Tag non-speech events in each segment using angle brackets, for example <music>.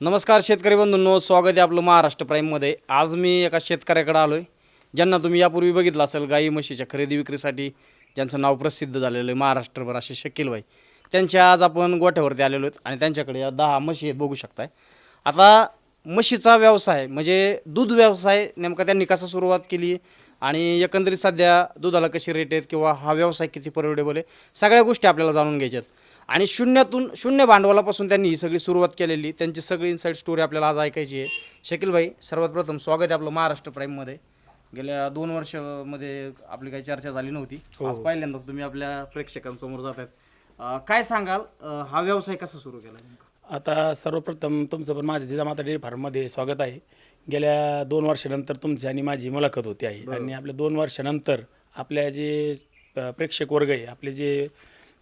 नमस्कार शेतकरी बंधूंनो स्वागत आहे आपलं महाराष्ट्र प्राईममध्ये. आज मी एका शेतकऱ्याकडे आलो आहे ज्यांना तुम्ही यापूर्वी बघितलं असेल गाई म्हशीच्या खरेदी विक्रीसाठी ज्यांचं नाव प्रसिद्ध झालेलं आहे महाराष्ट्रभर असे शकीलबाई त्यांच्या आज आपण गोठ्यावरती आलेलो आहेत आणि त्यांच्याकडे या दहा म्हशी आहेत बघू शकताय. आता म्हशीचा व्यवसाय म्हणजे दूध व्यवसाय नेमका त्यांनी कसा सुरुवात केली आणि एकंदरीत सध्या दुधाला कशी रेट आहेत किंवा हा व्यवसाय किती परवडेबल आहे सगळ्या गोष्टी आपल्याला जाणून घ्यायच्यात. आणि शून्यातून शून्य भांडवलापासून त्यांनी ही सगळी सुरुवात केलेली. त्यांची सगळी इनसाईड स्टोरी आपल्याला आज ऐकायची आहे. शकील भाई सर्वात प्रथम स्वागत आहे आपलं महाराष्ट्र प्राईममध्ये गेल्या दोन वर्षामध्ये आपली काही चर्चा झाली नव्हती. आज पहिल्यांदाच तुम्ही आपल्या प्रेक्षकांसमोर जात आहेत काय सांगाल? हा व्यवसाय कसा सुरू केला आता सर्वप्रथम तुमचं पण माझ्या जिजामाता डेअरी फार्ममध्ये स्वागत आहे. गेल्या दोन वर्षानंतर तुमची आणि माझी मुलाखत होती आहे आणि आपल्या दोन वर्षानंतर आपल्या जे प्रेक्षक वर्ग आहे आपले जे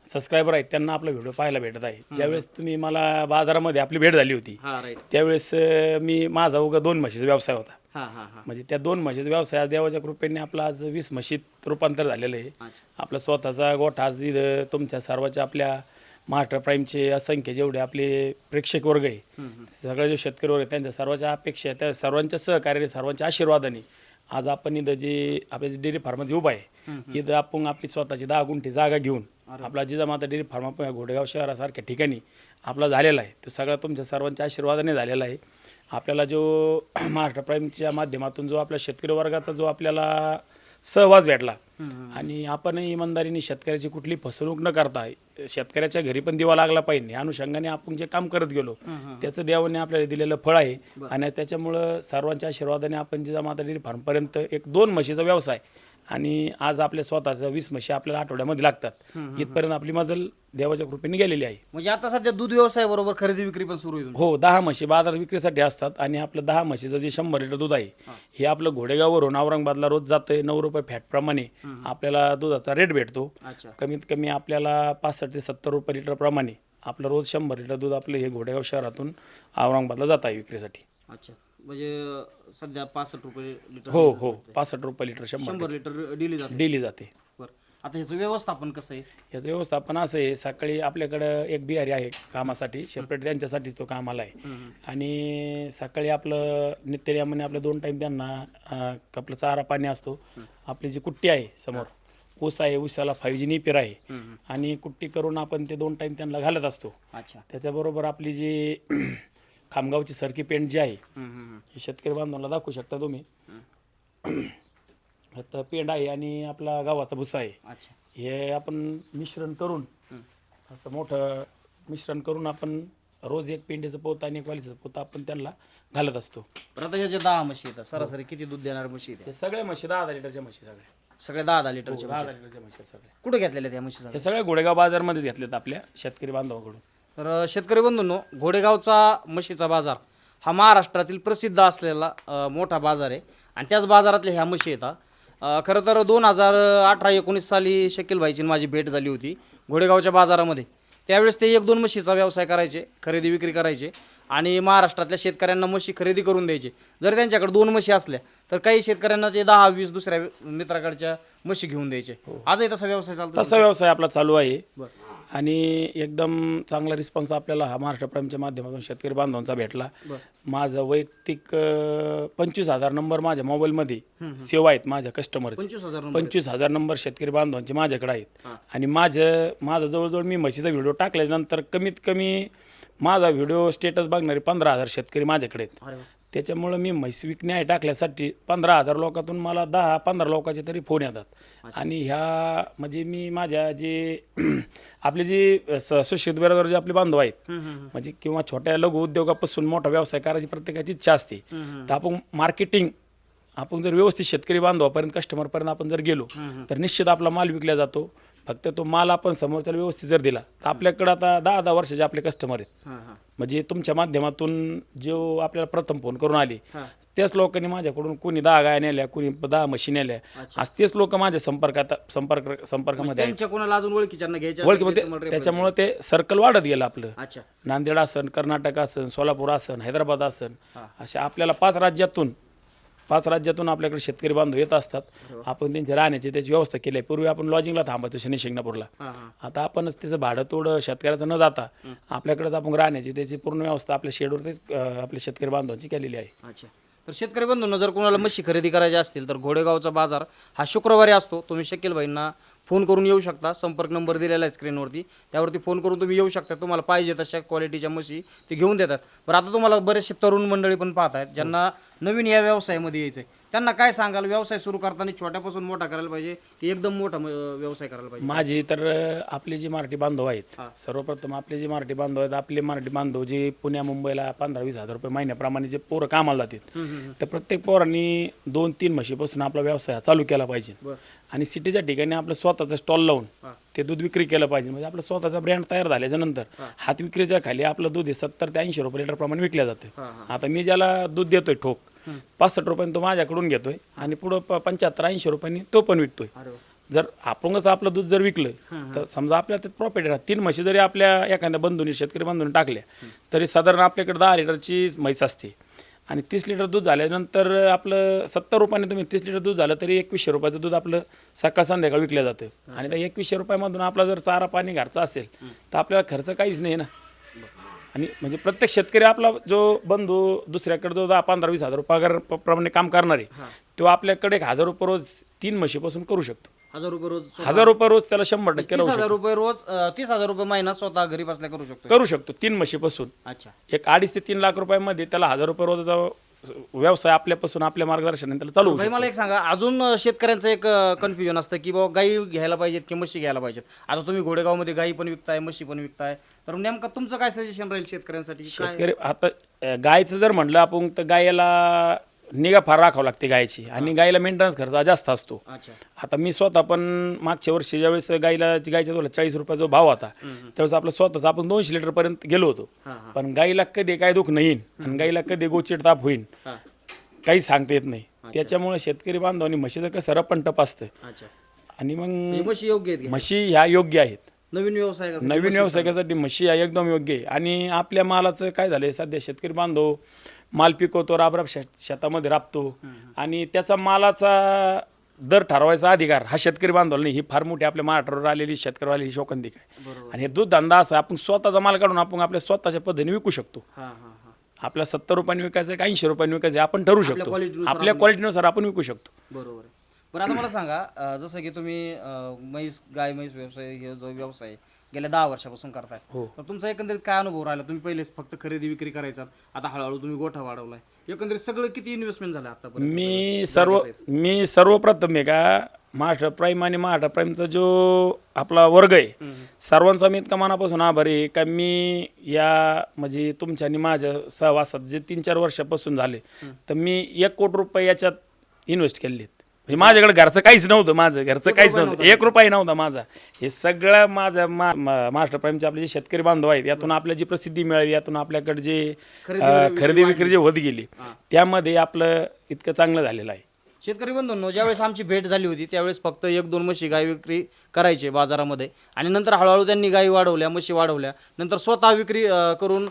सबस्क्रायबर आहेत त्यांना आपला व्हिडिओ पाहायला भेटत आहे. ज्यावेळेस तुम्ही मला बाजारामध्ये आपली भेट झाली होती हा राईट त्यावेळेस अ, मी माझा उगा दोन म्हशीचा व्यवसाय होता. हां हां हां. म्हणजे त्या दोन म्हशीचा व्यवसाय आज देवाच्या कृपेने आपला आज वीस म्हशीत रूपांतर झालेलं आहे. अच्छा. आपला स्वतःचा गोठा आज दिलं तुमच्या सर्वाच्या आपल्या महाराष्ट्र प्राईमचे असंख्य जेवढे आपले प्रेक्षक वर्ग आहे सगळे जे शेतकरी वर्ग आहे त्यांच्या सर्वांच्या अपेक्षा त्या सर्वांच्या सहकार्याने सर्वांच्या आशीर्वादाने आज आपण इथं जे आपल्या जे डेअरी फार्ममध्ये उभा आहे इथं आपण आपली स्वतःची दहा गुंठी जागा घेऊन आपला जिजामाता डेअरी फार्म आपण घोडेगाव शहरासारख्या ठिकाणी आपला झालेला आहे. तो सगळा तुमच्या सर्वांच्या आशीर्वादाने झालेला आहे. आपल्याला जो <clears throat> महाराष्ट्र प्राईमच्या माध्यमातून जो आपल्या शेतकरी वर्गाचा जो आपल्याला सहवास भेटला आणि आपणही इमानदारीने शेतकऱ्याची कुठली फसवणूक न करता शेतकऱ्याच्या घरी पण दिवा लागला पाहिजे. या अनुषंगाने आपण जे काम करत गेलो त्याचं देवाने आपल्याला दिलेलं फळ आहे आणि त्याच्यामुळं सर्वांच्या आशीर्वादाने आपण जिजा माता डेअरी फार्मपर्यंत एक दोन म्हशीचा व्यवसाय आणि आज आपल्या स्वतःचा वीस म्हशी आपल्याला आठवड्यामध्ये लागतात. इथपर्यंत आपली मजल देवाच्या कृपेने गेलेली आहे. म्हणजे आता सध्या दूध व्यवसाय बरोबर खरेदी विक्री पण सुरू आहे तुमची. हो दहा म्हशी बाजारात विक्रीसाठी असतात आणि आपलं दहा म्हशीचं जे शंभर लिटर दूध आहे हे. आपलं घोडेगाववरून औरंगाबादला रोज जातंय नऊ रुपये फॅटप्रमाणे आपल्याला दुधाचा रेट भेटतो. अच्छा. कमीत कमी आपल्याला पासष्ट ते सत्तर रुपये लिटर प्रमाणे आपलं रोज शंभर लिटर दूध आपलं हे घोडेगाव शहरातून औरंगाबादला जात आहे विक्रीसाठी. अच्छा. म्हणजे सध्या पासष्ट रुपये लिटर हो हो. पासष्ट रुपये लिटर शंभर शंभर लिटर. डिली जाते. डेली जाते. बरं. आता ह्याचं व्यवस्थापन कसं आहे? याचं व्यवस्थापन असं आहे सकाळी आपल्याकडं एक बिहारी आहे कामासाठी. सेपरेट त्यांच्यासाठीच तो कामाला आहे. आणि सकाळी आपलं नित्यनियमाने आपलं दोन टाईम त्यांना अं, आपलं चारा पाणी असतो. आपली जी कुट्टी आहे समोर ऊस आहे ऊसाला फाईव्ह जी निपेर आहे. आणि कुट्टी करून आपण ते दोन टाईम त्यांना घालत असतो. अच्छा. त्याच्याबरोबर आपली जी खामगावची सरकी पेंट जी आहे. हे शेतकरी बांधवांना दाखवू शकता तुम्ही. आता पेंड आहे आणि आपला गावाचा भुसा आहे. अच्छा. हे आपण मिश्रण करून असं मोठं मिश्रण करून आपण रोज एक पेंडीचं पोत आणि एक वालीचं पोत आपण त्यांना घालत असतो. ह्याचे दहा म्हशी येतात सरासरी किती दूध देणार म्हशी आहेत? हे सगळ्या म्हशी दहा दहा लिटरच्या म्हशी सगळ्या या? सगळे दहा दहा लिटरचे दहा दहा लिटरच्या म्हशी आहेत सगळ्या कुठे घेतलेल्या त्या म्हशी हे सगळ्या? गोडेगाव बाजारमध्येच घेतलेत आपल्या शेतकरी बांधवाकडून. तर शेतकरी बंधूंनो घोडेगावचा म्हशीचा बाजार हा महाराष्ट्रातील प्रसिद्ध असलेला मोठा बाजार आहे. आणि त्याच बाजारातल्या ह्या म्हशी येतात खरं तर दोन हजार अठरा एकोणीस साली शकील भाईची माझी भेट झाली होती घोडेगावच्या बाजारामध्ये. त्यावेळेस ते एक दोन म्हशीचा व्यवसाय करायचे खरेदी विक्री करायचे आणि महाराष्ट्रातल्या शेतकऱ्यांना म्हशी खरेदी करून द्यायचे. जर त्यांच्याकडे दोन म्हशी असल्या तर काही शेतकऱ्यांना ते दहा वीस दुसऱ्या मित्राकडच्या म्हशी घेऊन द्यायचे. आजही तसा व्यवसाय चालतो तसा व्यवसाय आपला चालू आहे. बरं. आणि एकदम चांगला रिस्पॉन्स आपल्याला हा महाराष्ट्र प्राईमच्या माध्यमातून शेतकरी बांधवांचा भेटला. माझं वैयक्तिक अं, पंचवीस हजार नंबर माझ्या मोबाईलमध्ये सेवा आहेत माझ्या कस्टमरचे पंचवीस हजार नंबर पंचवीस हजार नंबर शेतकरी बांधवांचे माझ्याकडे आहेत. आणि माझं माझं जवळजवळ मी म्हशीचा व्हिडिओ टाकल्यानंतर कमीत कमी माझा व्हिडिओ स्टेटस बघणारे पंधरा हजार शेतकरी माझ्याकडे आहेत. अरे वा. त्याच्यामुळं मी म्हैस विकण्या टाकल्यासाठी पंधरा हजार लोकातून मला दहा पंधरा लोकांचे तरी फोन येतात. आणि ह्या म्हणजे मी माझ्या जे <clears throat> आपले जे स- सुशिक्षित बेरोजगार जे आपले बांधव आहेत म्हणजे किंवा छोट्या लघु उद्योगापासून मोठा व्यवसाय करायची प्रत्येकाची इच्छा असते. तर आपण मार्केटिंग आपण जर व्यवस्थित शेतकरी बांधवापर्यंत कस्टमरपर्यंत आपण जर गेलो तर निश्चित आपला माल विकला जातो. फक्त तो माल आपण समोरच्याला व्यवस्थित जर दिला तर आपल्याकडं आता दहा दहा वर्षाचे आपले कस्टमर आहेत. म्हणजे तुमच्या माध्यमातून जो आपल्याला प्रथम फोन करून आले त्याच लोकांनी माझ्याकडून कोणी दहा गाय नेल्या कोणी दहा म्हशी नेल्या आज तेच लोक माझ्या संपर्कात संपर्क संपर्कामध्ये आहेत. त्यांच्या कोणाला अजून ओळखीच्यांना घ्यायच्या ओळखी असतील मध्ये ते तुम्हाला refer त्याच्यामुळे ते सर्कल वाढत गेलं आपलं. अच्छा. नांदेड असन कर्नाटक असन सोलापूर असन हैदराबाद असन अशा आपल्याला पाच राज्यातून पाच राज्यातून आपल्याकडे शेतकरी बांधव येत असतात. आपण त्यांच्या राहण्याची त्याची व्यवस्था केली आहे. पूर्वी आपण लॉजिंगला थांबायचो शनी शिंगणापूरला. आता आपणच त्याचं भाडं तोडं शेतकऱ्याचं न जाता आपल्याकडेच आपण राहण्याची त्याची पूर्ण व्यवस्था आपल्या शेडवरतीच आपल्या शेतकरी बांधवांची केलेली आहे. अच्छा. तर शेतकरी बंधूंना जर कोणाला म्हशी खरेदी करायची असतील तर घोडेगावचा बाजार हा शुक्रवारी असतो. तुम्ही शकील भाईंना फोन करून येऊ शकता. संपर्क नंबर दिलेला आहे स्क्रीनवरती त्यावरती फोन करून तुम्ही येऊ शकता. तुम्हाला पाहिजे तशा क्वालिटीच्या म्हशी ते घेऊन देतात. बरं आता तुम्हाला बरेचसे तरुण मंडळी पण पाहत आहेत ज्यांना नवीन या व्यवसायामध्ये यायचं आहे त्यांना काय सांगाल? व्यवसाय सुरू करताना छोट्यापासून मोठा करायला पाहिजे की एकदम मोठा म- व्यवसाय करायला पाहिजे? माझी तर अं, आपले जे मराठी बांधव आहेत सर्वप्रथम आपले जे मराठी बांधव आहेत आपले मराठी बांधव जे पुण्या मुंबईला पंधरा वीस हजार रुपये महिन्याप्रमाणे जे पोरं कामाला जातात तर प्रत्येक पोरांनी दोन तीन म्हशीपासून आपला व्यवसाय हा चालू केला पाहिजे. बरं. आणि सिटीच्या ठिकाणी आपलं स्वतःचं स्टॉल लावून ते दूध विक्री केलं पाहिजे. म्हणजे आपलं स्वतःचा ब्रँड तयार झाल्याच्यानंतर हात विक्रीच्या खाली आपलं दूध हे सत्तर ते ऐंशी रुपये लिटर प्रमाणे विकल्या जातं. आता मी ज्याला दूध देतोय ठोक पासष्ट रुपयांनी तो माझ्याकडून घेतोय आणि पुढं प- पंच्याहत्तर ऐंशी रुपयांनी तो पण विकतोय. जर आपणच आपलं दूध जर विकलं तर समजा आपल्या त्यात प्रॉफिट आहे तीन म्हशी जरी आपल्या एखाद्या बंधूने शेतकरी बंधूने टाकल्या तरी साधारण आपल्याकडे दहा लिटरची म्हैस असते. आणि तीस लिटर दूध झाल्यानंतर आपलं सत्तर रुपयाने तुम्ही तीस लिटर दूध झालं तरी एकवीसशे रुपयाचं दूध आपलं सकाळ संध्याकाळ विकलं जातं. आणि त्या एकवीसशे रुपयामधून आपला जर चारा पाणी घरचा असेल तर आपल्याला खर्च काहीच नाही ना. आणि म्हणजे प्रत्येक शेतकरी आपला जो बंधू दुसऱ्याकडे जो दहा पंधरा वीस हजार रुपये पगार प- प्रमाणे काम करणारे तो आपल्याकडे एक हजार रुपये रोज तीन म्हशीपासून करू शकतो. हजार रुपये रोज हजार रुपये रोज त्याला शंभर टक्के तीस हजार रुपये रोज अं, तीस हजार रुपये महिना स्वतः घरी बसल्या करू शकतो. करू शकतो तीन म्हशीपासून. अच्छा. एक अडीच ते तीन लाख रुपयामध्ये त्याला हजार रुपये रोज व्यवसाय आपल्यापासून आपल्या मार्गदर्शनाने त्याला चालू होऊ भाई मला एक सांगा अजून शेतकऱ्यांचं एक कन्फ्युजन असतं की बाबा गाई घ्यायला पाहिजेत की म्हशी घ्यायला पाहिजेत? आता तुम्ही घोडेगावमध्ये गाई पण विकताय म्हशी पण विकताय. तर नेमकं तुमचं काय सजेशन राहील शेतकऱ्यांसाठी? काय शेतकरी आता अं, गायचं जर म्हटलं आपण तर गायला निगा फार राखावं लागते गायची. आणि गायला मेंटेनन्स खर्च हा जास्त असतो. अच्छा. आता मी स्वतः पण मागच्या वर्षी ज्यावेळेस गाईला गायच्या तुला चाळीस रुपयाचा जो भाव होता त्यावेळेस आपलं स्वतःच आपण दोनशे लिटर पर्यंत गेलो होतो. पण गाईला कधी काय दुख नाही आणि गाईला कधी गोचिड ताप होईन. हां. काही सांगता येत नाही. त्याच्यामुळे शेतकरी बांधवांनी म्हशीचं कसं रपण टप असतं. आणि मग हे म्हशी योग्य. म्हशी ह्या योग्य आहेत. नवीन व्यवसाय कसा नवीन व्यवसायासाठी म्हशी ह्या एकदम योग्य आहे. आणि आपल्या मालाचं काय झालंय सध्या शेतकरी बांधव माल पिकवतो राबराब शेत शेतामध्ये राबतो. आणि त्याचा मालाचा दर ठरवायचा अधिकार हा शेतकरी बांधवाला नाही. ही फार मोठी आपल्या महाराष्ट्रावर आलेली शेतकरी आलेली शोकंतिक आहे. आणि हे दूध धंदा असा आपण स्वतःचा माल काढून आपण आपल्या स्वतःच्या पद्धतीने विकू शकतो. आपल्या सत्तर रुपयांनी विकायचं आहे का ऐंशी रुपयांनी विकायचं आहे आपण ठरवू शकतो. आपल्या क्वालिटीनुसार आपण विकू शकतो. बरोबर बरं आता मला सांगा अं, जसं की तुम्ही अं, म्हैस गाय म्हैस व्यवसाय हे जो व्यवसाय आहे, गेल्या दहा वर्षापासून करताय हो. तर तुमचा एकंदरित काय अनुभव राहिला? तुम्ही पहिलेच फक्त खरेदी विक्री करायचा आता हळूहळू तुम्ही गोठा वाढवलाय. एकंदरीत सगळं किती इन्व्हेस्टमेंट झालं आतापर्यंत? मी सर्व मी सर्वप्रथम आहे का महाराष्ट्र प्राईम आणि महाराष्ट्र प्राईमचा जो आपला वर्ग आहे सर्वांचा मी इतका मनापासून आभारी आहे का मी या म्हणजे तुमच्या आणि माझ्या सहवासात जे तीन चार वर्षापासून झाले तर मी एक कोटी रुपये याच्यात इन्व्हेस्ट केलेत. म्हणजे माझ्याकडे घरचं काहीच नव्हतं माझं घरचं काहीच नव्हतं. एक रुपया नव्हता माझा. हे सगळं माझं मा मा- महाराष्ट्र प्राईमचे आपले जे शेतकरी बांधव आहेत यातून आपल्याला जी प्रसिद्धी मिळाली यातून आपल्याकडे जे अं, खरेदी विक्री जे होत गेली त्यामध्ये आपलं इतकं चांगलं झालेलं आहे. शेतकरी बंधूंनो ज्यावेळेस आमची भेट झाली होती त्यावेळेस फक्त एक दोन म्हशी गाय विक्री करायचे बाजारामध्ये. आणि नंतर हळूहळू त्यांनी गायी वाढवल्या म्हशी वाढवल्या. नंतर स्वतः विक्री अं, करून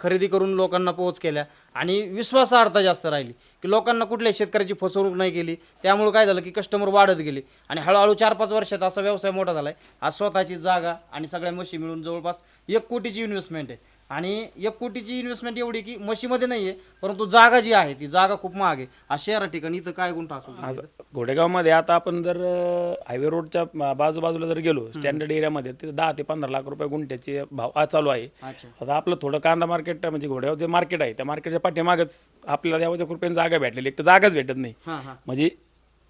खरेदी करून लोकांना पोहोच केल्या. आणि विश्वासार्हता जास्त राहिली की लोकांना कुठल्याही शेतकऱ्याची फसवणूक नाही केली. त्यामुळे काय झालं की कस्टमर वाढत गेले. आणि हळूहळू चार पाच वर्षात असा व्यवसाय मोठा झाला आहे आज स्वतःची जागा आणि सगळ्या मशी मिळून जवळपास एक कोटीची इन्व्हेस्टमेंट आहे. आणि एक कोटीची इन्व्हेस्टमेंट एवढी की म्हशीमध्ये नाही आहे परंतु जागा जी आहे ती जागा खूप महाग आहे. आज शहरा ठिकाणी इथं काय गुंठा असेल आज घोडेगावमध्ये आता आपण जर हायवे रोडच्या म- बाजूबाजूला जर गेलो स्टँडर्ड एरियामध्ये तिथे दहा ते पंधरा लाख रुपये गुंठ्याचे भाव आज चालू आहे. अच्छा. आता आपलं थोडं कांदा मार्केट म्हणजे घोड्यावर जे मार्केट आहे त्या मार्केटच्या पाठीमागच आपल्याला देवाच्या कृपेने जागा भेटलेली एक तर जागाच भेटत नाही. हां हां. म्हणजे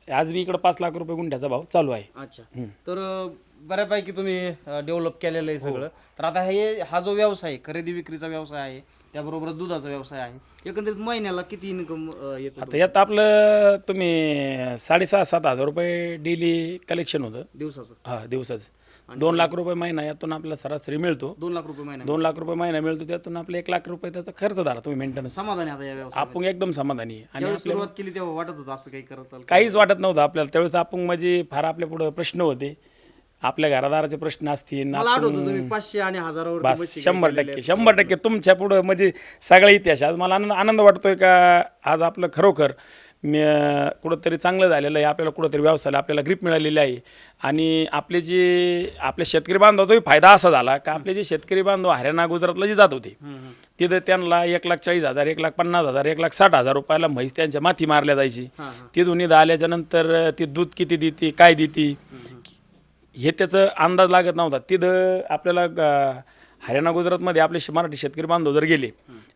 आज बी इकडं पाच लाख रुपये गुंठ्याचा भाव चालू आहे. अच्छा. तर अं, बऱ्यापैकी तुम्ही डेव्हलप केलेलं आहे सगळं. तर आता हे हा जो व्यवसाय आहे, खरेदी विक्रीचा व्यवसाय आहे त्याबरोबर दुधाचा व्यवसाय आहे एकंदरीत महिन्याला किती इन्कम येतो आता यात आपलं तुम्ही साडेसहा सात हजार रुपये डेली कलेक्शन होतं. दिवसाचं? हा दिवसाचं. दोन लाख रुपये महिना यातून आपल्याला सरासरी मिळतो. दोन लाख रुपये महिना दोन लाख रुपये महिना मिळतो त्यातून आपले एक लाख रुपये त्याचा खर्च झाला तुम्ही मेंटेनन्स समाधान आहे आता या आपण एकदम समाधानी आहे. आणि ज्यावेळेस सुरुवात केली तेव्हा वाटत होतं असं काही करत आलं. काहीच वाटत नव्हतं आपल्याला. त्यावेळेस आपण म्हणजे फार आपल्या पुढे प्रश्न होते. आपल्या घरादाराचे प्रश्न असतील मला आठवतं तुम्ही पाचशे आणि हजारावर बस शंभर टक्के शंभर टक्के तुमच्या पुढं म्हणजे सगळा इतिहास आज मला आनंद आनंद वाटतोय का आज आपलं खरोखर मी अं, कुठंतरी चांगलं झालेलं आहे आपल्याला कुठंतरी व्यवसायाला आपल्याला ग्रीप मिळालेली आहे. आणि आपले जे आपले शेतकरी बांधवाचाही फायदा असा झाला का आपले जे शेतकरी बांधव हरियाणा गुजरातला जे जात होते तिथं त्यांना एक लाख चाळीस हजार एक लाख पन्नास हजार एक लाख साठ हजार रुपयाला म्हैस त्यांच्या माथी मारल्या जायची. ती दोन्ही आल्याच्यानंतर ती दूध किती देते काय देते हे त्याचं अंदाज लागत नव्हता. तिथं आपल्याला ग- हरियाणा गुजरातमध्ये आपले श- मराठी शेतकरी बांधव जर गेले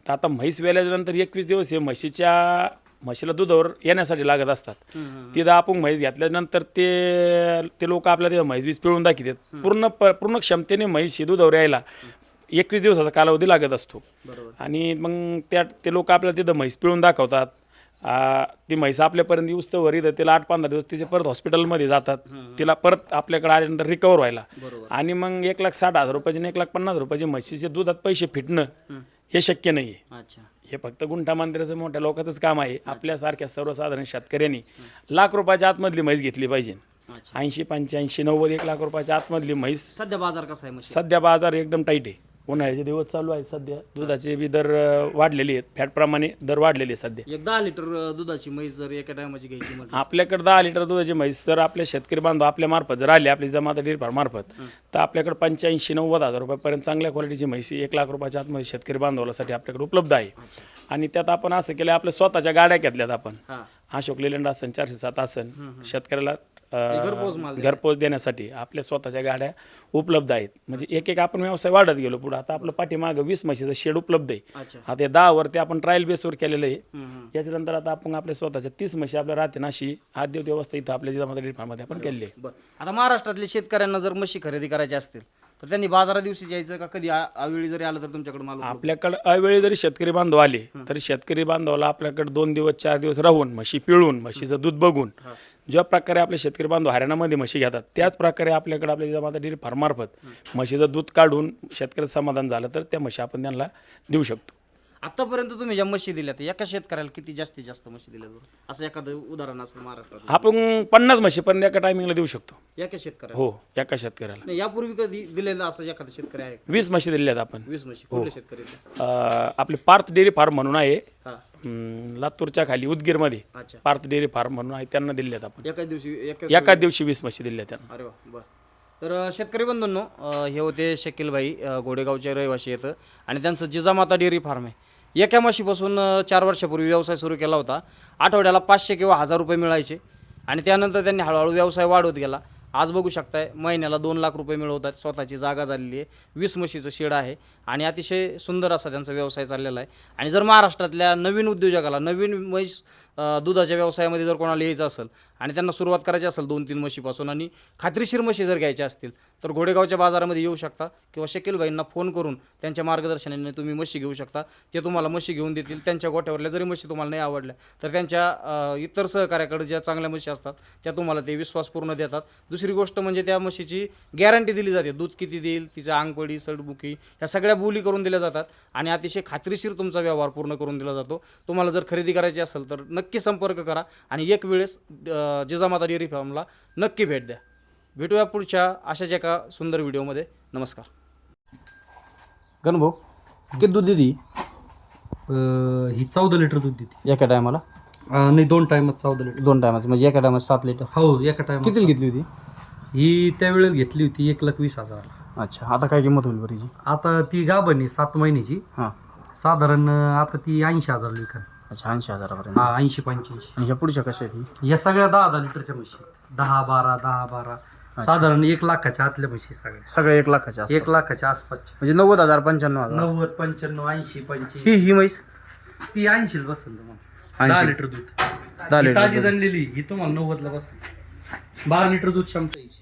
तर आता म्हैस वेल्याच्यानंतर एकवीस दिवस हे म्हशीच्या म्हशीला दुधावर येण्यासाठी लागत असतात. तिथं आपण म्हैस घेतल्यानंतर ते ते लोक आपल्याला तिथं म्हैस बीस पिळून दाखवतात. पूर्ण प पूर्ण क्षमतेने म्हैस ही दुधावर यायला एकवीस दिवसाचा कालावधी लागत असतो. आणि मग त्या ते लोक आपल्याला तिथं म्हैस पिळून दाखवतात. आ, ती म्हैस आपल्यापर्यंत येऊस्तवर इथं तिला आठ पंधरा दिवस तिचे परत हॉस्पिटलमध्ये जातात. तिला परत आपल्याकडे आल्यानंतर रिकवर व्हायला. आणि मग एक लाख साठ हजार रुपयाचे आणि एक लाख पन्नास रुपयाचे म्हशीचे दुधात पैसे फिटणं हे शक्य नाही हे फक्त गुंठा मंदिराचं मोठ्या लोकांचंच काम आहे. आपल्यासारख्या सर्वसाधारण शेतकऱ्यांनी लाख रुपयाच्या आतमधली म्हैस घेतली पाहिजे. ऐंशी पंच्याऐंशी नव्वद एक लाख रुपयाच्या आतमधली म्हैस सध्या बाजार कसा आहे सध्या बाजार एकदम टाईट आहे. उन्हाळ्याचे दिवस चालू आहेत सध्या. दुधाचे बी दर अं, वाढलेले आहेत. फॅटप्रमाणे दर वाढलेले आहेत सध्या. एक दहा लिटर अं, दुधाची म्हैस जर एका टायमाची घ्यायची म्हटलं. आपल्याकडे दहा लिटर दुधाची म्हैस जर आपले शेतकरी बांधव आपल्या मार्फत जर आले आपली जमाता डेअरी फार्म मार्फत तर आपल्याकडे पंच्याऐंशी नव्वद हजार रुपयापर्यंत चांगल्या क्वालिटीची म्हैसी एक लाख रुपयाच्या आतमध्ये शेतकरी बांधवासाठी आपल्याकडे उपलब्ध आहे. आणि त्यात आपण असं केलं आपल्या स्वतःच्या गाड्या घेतल्यात आपण. हा. अशोक लेलंड असन चारशे सात असन. शेतकऱ्याला घरपोच घरपोच देण्यासाठी आपल्या स्वतःच्या गाड्या उपलब्ध आहेत. म्हणजे एक एक आपण व्यवसाय वाढत गेलो पुढे. आता आपलं पाठीमागं वीस म्हशीचं शेड उपलब्ध आहे. अच्छा. आता हे दहा वरती आपण ट्रायल बेसवर केलेलं आहे. हम्म, हम्म. याच्यानंतर आता आपण आपल्या स्वतःच्या तीस म्हशी आपल्या राहते नाशी आद्य व्यवस्था इथं आपल्या डेअरी फार्ममध्ये आपण केलेली आहे. बरं. आता महाराष्ट्रातल्या शेतकऱ्यांना जर म्हशी खरेदी करायची असतील तर त्यांनी बाजारा दिवशी यायचं का? कधी आ- अवेळी जरी आलं तर तुमच्याकडे माल उपलब्ध? आपल्याकडे अवेळी जरी शेतकरी बांधव आले तरी शेतकरी बांधवाला आपल्याकडे दोन दिवस चार दिवस राहून म्हशी पिळून म्हशीचं दूध बघून ज्या प्रकारे आपले शेतकरी बांधव हरियाणामध्ये म्हशी घेतात त्याच प्रकारे आपल्याकडे आपल्या जिल्ह्यामध्ये डेअरी फार्मार्फत म्हशीचं दूध काढून शेतकरी समाधान झालं तर त्या म्हशी आपण त्यांना देऊ शकतो. आतापर्यंत तुम्ही ज्या म्हशी दिल्या त्या एका शेतकऱ्याला किती जास्तीत जास्त म्हशी दिल्या बरं? असं एखादं उदाहरण असेल महाराष्ट्रात आपण पन्नास म्हशीपर्यंत एका टायमिंगला देऊ शकतो. एका शेतकऱ्याला? हो एका शेतकऱ्याला. नाही यापूर्वी कधी दिलेलं असं एखादं शेतकरी आहे का? वीस म्हशी दिलेल्या आहेत आपण. वीस म्हशी. कुठल्या शेतकरी अं, आपले पार्थ डेअरी फार्म म्हणून आहे. हा. लातूरच्या खाली उदगीरमध्ये. अच्छा. पार्थ डेअरी फार्म म्हणून आहे त्यांना दिलेत आपण. एकाच दिवशी एका एकाच दिवशी वीस म्हशी दिल्या त्यांना. अरे वा बरं. तर अ, शेतकरी बंधूंनो अ, हे होते शकीलबाई अ, घोडेगावचे रहिवासी येतं आणि त्यांचं जिजामाता डेअरी फार्म आहे. एका म्हशीपासून चार वर्षापूर्वी व्यवसाय सुरू केला होता. आठवड्याला पाचशे किंवा हजार रुपये मिळायचे. आणि त्यानंतर त्यांनी हळूहळू व्यवसाय वाढवत गेला. आज बघू शकताय महिन्याला दोन लाख रुपये मिळवतात. स्वतःची जागा झालेली आहे. वीस म्हशीचं शेड आहे. आणि अतिशय सुंदर असा त्यांचा व्यवसाय चाललेला आहे. आणि जर महाराष्ट्रातल्या नवीन उद्योजकाला नवीन म्हैस दुधाच्या व्यवसायामध्ये जर कोणाला यायचं असेल आणि त्यांना सुरुवात करायची असेल दोन तीन म्हशीपासून आणि खात्रीशीर म्हशी जर घ्यायच्या असतील तर घोडेगावच्या बाजारामध्ये येऊ शकता किंवा शकीलबाईंना फोन करून त्यांच्या मार्गदर्शनाने तुम्ही म्हशी घेऊ शकता. ते तुम्हाला म्हशी घेऊन देतील. त्यांच्या गोठ्यावरल्या जरी म्हशी तुम्हाला नाही आवडल्या तर त्यांच्या इतर सहकार्याकडे ज्या चांगल्या म्हशी असतात त्या तुम्हाला ते विश्वासपूर्ण देतात. दुसरी गोष्ट म्हणजे त्या म्हशीची गॅरंटी दिली जाते. दूध किती देईल तिचं अंगपडी सडबुकी ह्या सगळ्या बोली करून दिल्या जातात आणि अतिशय खात्रीशीर तुमचा व्यवहार पूर्ण करून दिला जातो. तुम्हाला जर खरेदी करायची असेल तर नक्की संपर्क करा आणि एक वेळेस जिजामाता डेअरी फार्मला नक्की भेट द्या. भेटूया पुढच्या अशाच एका सुंदर व्हिडिओमध्ये. नमस्कार. गणभाऊ किती दूध दिली अं, ही चौदा लिटर दूध देते. एका टायमाला अं, नाही दोन टायमात चौदा लिटर. दोन टायमाचं म्हणजे एका टायमात सात लिटर. हो एका टायमात किती घेतली होती? ही त्यावेळेस घेतली होती एक लाख वीस हजार. अच्छा आता काय किंमत होईल बरीची आता ती गाभण आहे सात महिन्याची. हां. साधारण अं, आता ती ऐंशी हजार लिटर. अच्छा ऐंशी हजारापर्यंत. हा ऐंशी पंच्याऐंशी. आणि ह्या पुढच्या कशा आहेत या सगळ्या दहा दहा लिटरच्या म्हशी आहेत. दहा बारा दहा बारा. साधारण एक लाखाच्या आतल्या म्हशी सगळ्या. सगळे एक लाखाच्या आसपास. एक लाखाच्या आसपासच्या. म्हणजे नव्वद हजार पंच्याण्णव हजार. नव्वद पंच्याण्णव ऐंशी पंच्याऐंशी. ही ही म्हैस? ती ऐंशी बसेल तुम्हाला दहा लिटर दूध. दहा ही लिटर ताजी जनलेली ही तुम्हाला नव्वदला बसेल बारा लिटर दूध क्षमता यायची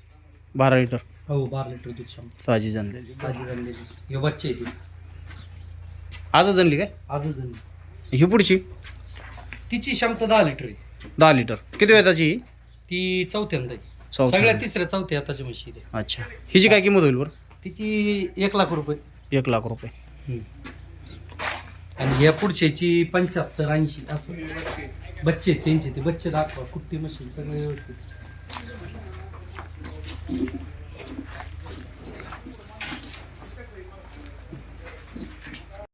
बारा लिटर. हो बारा लिटर दूध क्षमता ताजी जनलेली ताजी जनलेली हे बच्चे आहे तिचं. आजच जनली काय? जनली ही पुढची? तिची क्षमता दहा लिटर आहे. दहा लिटर. किती वेळ त्याची? ती चौथ्यांदा आहे. सगळ्या तिसऱ्या चौथ्या हाताची म्हशी आहे अच्छा. हिची काय किंमत होईल बरं? तिची एक लाख रुपये. एक लाख रुपये. आणि या पुढच्याची पंच्याहत्तर ऐंशी असं. बच्चे आहेत त्यांचे ते बच्चे दाखवा कुट्टी मशीन सगळे व्यवस्थित.